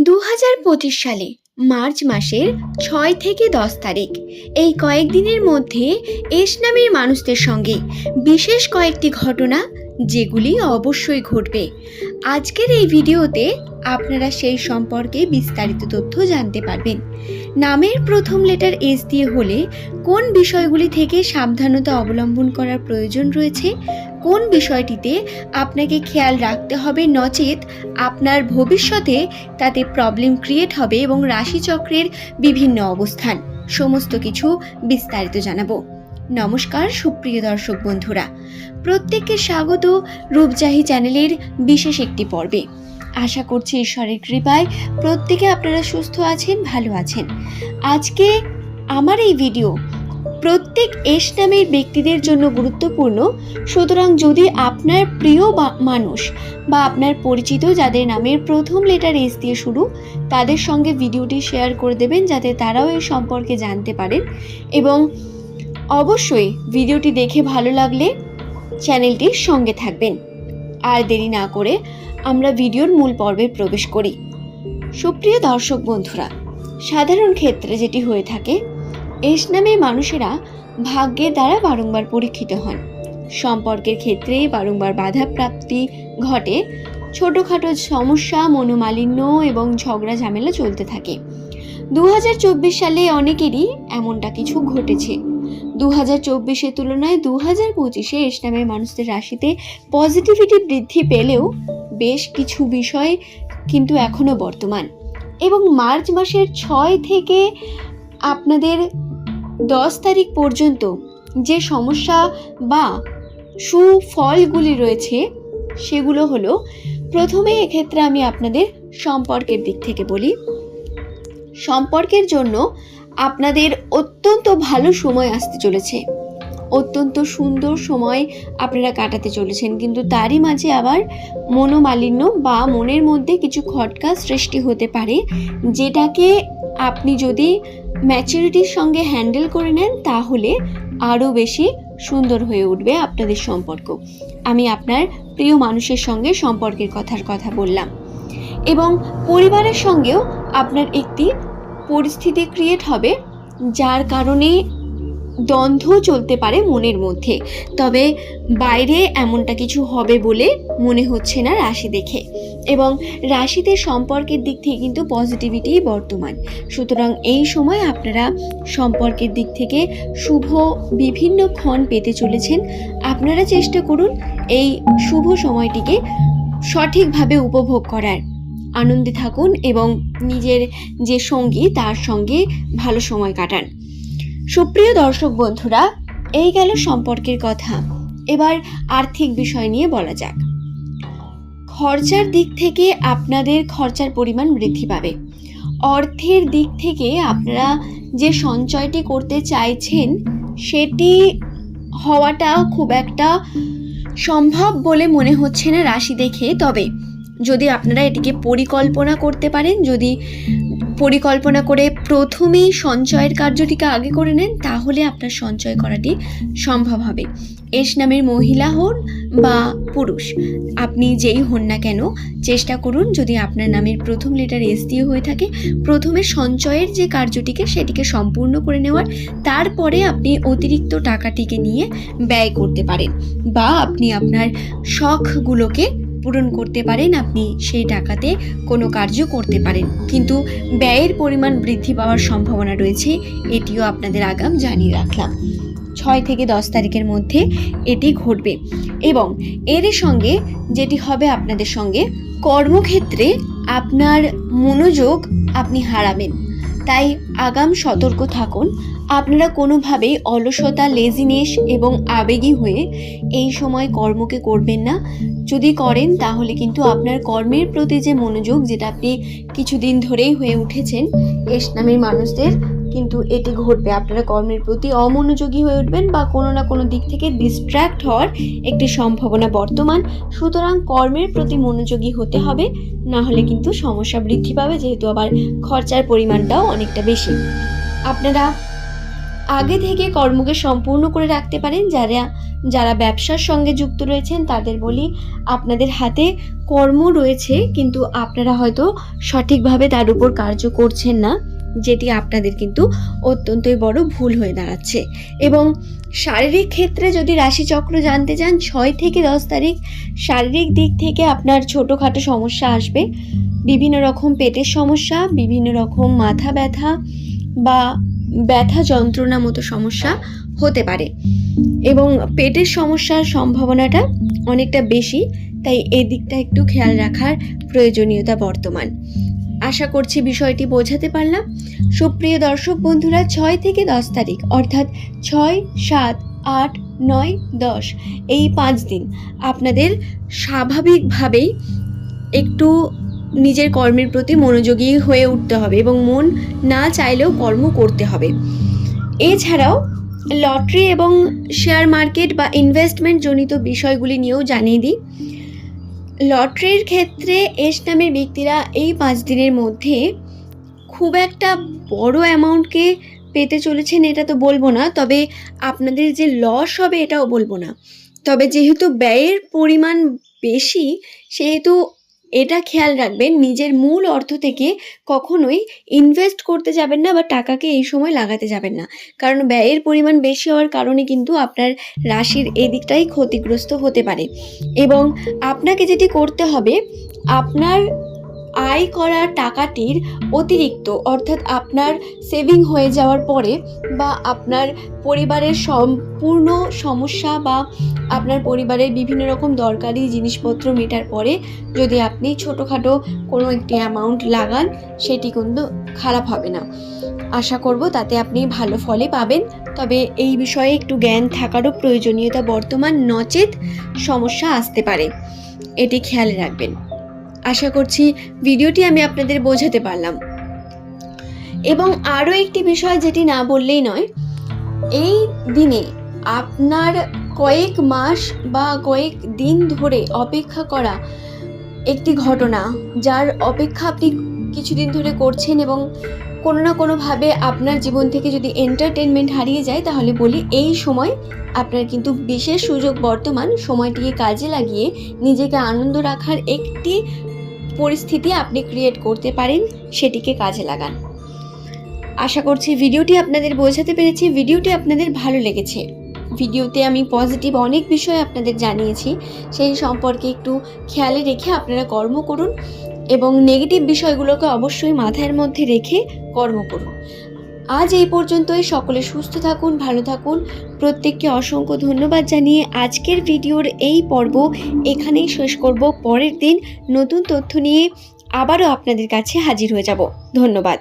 দু হাজার পঁচিশ সালে, মার্চ মাসের ছয় থেকে দশ তারিখ। এই কয়েকদিনের মধ্যে এস নামের মানুষদের সঙ্গে বিশেষ কয়েকটি ঘটনা, যেগুলি অবশ্যই ঘটবে। আজকের এই ভিডিওতে আপনারা সেই সম্পর্কে বিস্তারিত তথ্য জানতে পারবেন। নামের প্রথম লেটার এস দিয়ে হলে কোন বিষয়গুলি থেকে সাবধানতা অবলম্বন করার প্রয়োজন রয়েছে কোন বিষয়টিতে আপনাকে খেয়াল রাখতে হবে নচেত আপনার ভবিষ্যতে তাতে প্রবলেম ক্রিয়েট হবে এবং রাশিচক্রের বিভিন্ন অবস্থান। সমস্ত কিছু বিস্তারিত জানাব। নমস্কার, সুপ্রিয় দর্শক বন্ধুরা। প্রত্যেককে স্বাগত রূপজাহি চ্যানেলের বিশেষ একটি পর্বে। আশা করছি ঈশ্বরের কৃপায় প্রত্যেকে আপনারা সুস্থ আছেন, ভালো আছেন। আজকে আমার এই ভিডিও প্রত্যেক এস নামের ব্যক্তিদের জন্য গুরুত্বপূর্ণ। সুতরাং যদি আপনার প্রিয় মানুষ বা আপনার পরিচিত যাদের নামের প্রথম লেটার এস দিয়ে শুরু, তাদের সঙ্গে ভিডিওটি শেয়ার করে দেবেন যাতে তারাও এই সম্পর্কে জানতে পারেন। এবং অবশ্যই ভিডিওটি দেখে ভালো লাগলে চ্যানেলটির সঙ্গে থাকবেন। আর দেরি না করে আমরা ভিডিওর মূল পর্বে প্রবেশ করি। সুপ্রিয় দর্শক বন্ধুরা, সাধারণ ক্ষেত্রে যেটি হয়ে থাকে এস নামের মানুষেরা ভাগ্যের দ্বারা বারংবার পরীক্ষিত হন। সম্পর্কের ক্ষেত্রে বারংবার বাধাপ্রাপ্তি ঘটে, ছোটোখাটো সমস্যা, মনোমালিন্য এবং ঝগড়া ঝামেলা চলতে থাকে। দু হাজার চব্বিশ সালে অনেকেরই এমনটা কিছু ঘটেছে। দু হাজার চব্বিশের তুলনায় দু হাজার পঁচিশে এস নামের মানুষদের রাশিতে পজিটিভিটি বৃদ্ধি পেলেও বেশ কিছু বিষয় কিন্তু এখনও বর্তমান। এবং মার্চ মাসের ছয় থেকে আপনাদের দশ তারিখ পর্যন্ত যে সমস্যা বা সুফলগুলি রয়েছে, সেগুলো হলো, প্রথমে এক্ষেত্রে আমি আপনাদের সম্পর্কের দিক থেকে বলি। সম্পর্কের জন্য আপনাদের অত্যন্ত ভালো সময় আসতে চলেছে। অত্যন্ত সুন্দর সময় আপনারা কাটাতে চলেছেন, কিন্তু তারই মাঝে আবার মনোমালিন্য বা মনের মধ্যে কিছু খটকা সৃষ্টি হতে পারে, যেটাকে আপনি যদি ম্যাচুরিটির সঙ্গে হ্যান্ডেল করে নেন, তাহলে আরও বেশি সুন্দর হয়ে উঠবে আপনাদের সম্পর্ক। আমি আপনার প্রিয় মানুষের সঙ্গে সম্পর্কের কথার কথা বললাম। এবং পরিবারের সঙ্গেও আপনার একটি পরিস্থিতি ক্রিয়েট হবে, যার কারণে দ্বন্দ্ব চলতে পারে মনের মধ্যে। তবে বাইরে এমনটা কিছু হবে বলে মনে হচ্ছে না রাশি দেখে। এবং রাশিতে সম্পর্কের দিক থেকে কিন্তু পজিটিভিটি বর্তমান। সুতরাং এই সময় আপনারা সম্পর্কের দিক থেকে শুভ বিভিন্ন ক্ষণ পেতে চলেছেন। আপনারা চেষ্টা করুন এই শুভ সময়টিকে সঠিকভাবে উপভোগ করার। আনন্দে থাকুন এবং নিজের যে সঙ্গী, তার সঙ্গে ভালো সময় কাটান। সুপ্রিয় দর্শক বন্ধুরা, এই গেল সম্পর্কের কথা। এবার আর্থিক বিষয় নিয়ে বলা যাক। খরচার দিক থেকে আপনাদের খরচার পরিমাণ বৃদ্ধি পাবে। অর্থের দিক থেকে আপনারা যে সঞ্চয়টি করতে চাইছেন, সেটি হওয়াটা খুব একটা সম্ভব বলে মনে হচ্ছে না রাশি দেখে। তবে যদি আপনারা এটিকে পরিকল্পনা করতে পারেন, যদি পরিকল্পনা করে প্রথমেই সঞ্চয়ের কার্যটিকে আগে করে নেন, তাহলে আপনার সঞ্চয় করাটি সম্ভব হবে। এস নামের মহিলা হন বা পুরুষ, আপনি যেই হন না কেন, চেষ্টা করুন যদি আপনার নামের প্রথম লেটার এস দিয়ে হয়ে থাকে, প্রথমে সঞ্চয়ের যে কার্যটিকে সেটিকে সম্পূর্ণ করে নেওয়ার, তারপরে আপনি অতিরিক্ত টাকাটিকে নিয়ে ব্যয় করতে পারেন বা আপনি আপনার শখগুলোকে পূরণ করতে পারেন আপনি সেই টাকাতে কোনো কার্য করতে পারেন। কিন্তু ব্যয়ের পরিমাণ বৃদ্ধি পাওয়ার সম্ভাবনা রয়েছে, এটিও আপনাদের আগাম জানিয়ে রাখলাম। ছয় থেকে দশ তারিখের মধ্যে এটি ঘটবে এবং এর সঙ্গে যেটি হবে আপনাদের সঙ্গে কর্মক্ষেত্রে আপনার মনোযোগ আপনি হারাবেন। তাই আগাম সতর্ক থাকুন। আপনারা কোনোভাবেই অলসতা লেজিনেস এবং আবেগী হয়ে এই সময় কর্মকে করবেন না। যদি করেন, তাহলে কিন্তু আপনার কর্মের প্রতি যে মনোযোগ, যেটা আপনি কিছুদিন ধরেই হয়ে উঠেছেন, এস নামের মানুষদের কিন্তু এটি ঘটবে। আপনারা কর্মের প্রতি অমনোযোগী হয়ে উঠবেন বা কোনো না কোনো দিক থেকে ডিস্ট্র্যাক্ট হওয়ার একটি সম্ভাবনা বর্তমান। সুতরাং কর্মের প্রতি মনোযোগী হতে হবে, না হলে কিন্তু সমস্যা বৃদ্ধি পাবে, যেহেতু আবার খরচার পরিমাণটাও অনেকটা বেশি। আপনারা আগে থেকে কর্মকে সম্পূর্ণ করে রাখতে পারেন, যারা যারা ব্যবসার সঙ্গে যুক্ত রয়েছেন, তাদের বলি আপনাদের হাতে কর্ম রয়েছে, কিন্তু আপনারা হয়তো সঠিকভাবে তার উপর কার্য করছেন না। যেটি আপনাদের কিন্তু অত্যন্তই বড় ভুল হয়ে দাঁড়াচ্ছে। এবং শারীরিক ক্ষেত্রে যদি রাশিচক্র জানতে চান, ছয় থেকে দশ তারিখ শারীরিক দিক থেকে আপনার ছোটোখাটো সমস্যা আসবে। বিভিন্ন রকম পেটের সমস্যা, বিভিন্ন রকম মাথা ব্যথা বা ব্যথা যন্ত্রণা মতো সমস্যা হতে পারে। এবং পেটের সমস্যার সম্ভাবনাটা অনেকটা বেশি, তাই এদিকটা একটু খেয়াল রাখার প্রয়োজনীয়তা বর্তমান। আশা করছি বিষয়টি বোঝাতে পারলাম। সুপ্রিয় দর্শক বন্ধুরা, ছয় থেকে দশ তারিখ, অর্থাৎ ছয়, সাত, আট, নয়, দশ, এই পাঁচ দিন আপনাদের স্বাভাবিকভাবেই একটু নিজের কর্মের প্রতি মনোযোগী হয়ে উঠতে হবে এবং মন না চাইলেও কর্ম করতে হবে। এছাড়াও লটারি এবং শেয়ার মার্কেট বা ইনভেস্টমেন্ট জনিত বিষয়গুলি নিয়েও জানিয়ে দিই। লটারির ক্ষেত্রে এস নামের ব্যক্তিরা এই পাঁচ দিনের মধ্যে খুব একটা বড় অ্যামাউন্টকে পেতে চলেছেন এটা তো বলব না, তবে আপনাদের যে লস হবে এটাও বলব না। তবে যেহেতু ব্যয়ের পরিমাণ বেশি, সেহেতু এটা খেয়াল রাখবেন, নিজের মূল অর্থ থেকে কখনোই ইনভেস্ট করতে যাবেন না বা টাকাকে এই সময় লাগাতে যাবেন না। কারণ ব্যয়ের পরিমাণ বেশি হওয়ার কারণে কিন্তু আপনার রাশির এদিকটাই ক্ষতিগ্রস্ত হতে পারে। এবং আপনাকে যেটি করতে হবে, আপনার আয় করা টাকাটির অতিরিক্ত, অর্থাৎ আপনার সেভিং হয়ে যাওয়ার পরে বা আপনার পরিবারের সম্পূর্ণ সমস্যা বা আপনার পরিবারের বিভিন্ন রকম দরকারি জিনিসপত্র মেটার পরে যদি আপনি ছোটোখাটো কোনো একটি অ্যামাউন্ট লাগান, সেটি কিন্তু খারাপ হবে না। আশা করব তাতে আপনি ভালো ফলে পাবেন। তবে এই বিষয়ে একটু জ্ঞান থাকারও প্রয়োজনীয়তা বর্তমান নচেত সমস্যা আসতে পারে। এটি খেয়াল রাখবেন। আশা করছি ভিডিওটি আমি আপনাদের বোঝাতে পারলাম। এবং আরও একটি বিষয় যেটি না বললেই নয়, এই দিনে আপনার কয়েক মাস বা কয়েক দিন ধরে অপেক্ষা করা একটি ঘটনা, যার অপেক্ষা আপনি কিছুদিন ধরে করছেন এবং কোনো না কোনোভাবে আপনার জীবন থেকে যদি এন্টারটেনমেন্ট হারিয়ে যায়, তাহলে বলি এই সময় আপনার কিন্তু বিশেষ সুযোগ বর্তমান সময়টিকে কাজে লাগিয়ে নিজেকে আনন্দ রাখার একটি পরিস্থিতি আপনি ক্রিয়েট করতে পারেন, সেটিকে কাজে লাগান। আশা করছি ভিডিওটি আপনাদের বোঝাতে পেরেছি। ভিডিওটি আপনাদের ভালো লেগেছে। ভিডিওতে আমি পজিটিভ অনেক বিষয় আপনাদের জানিয়েছি। সেই সম্পর্কে একটু খেয়ালে রেখে আপনারা কর্ম করুন এবং নেগেটিভ বিষয়গুলোকে অবশ্যই মাথার মধ্যে রেখে কর্ম করুন। আজ এই পর্যন্তই। সকলে সুস্থ থাকুন, ভালো থাকুন। প্রত্যেককে অসংখ্য ধন্যবাদ জানিয়ে আজকের ভিডিওর এই পর্ব এখানেই শেষ করব। পরের দিন নতুন তথ্য নিয়ে আবারও আপনাদের কাছে হাজির হয়ে যাব। ধন্যবাদ।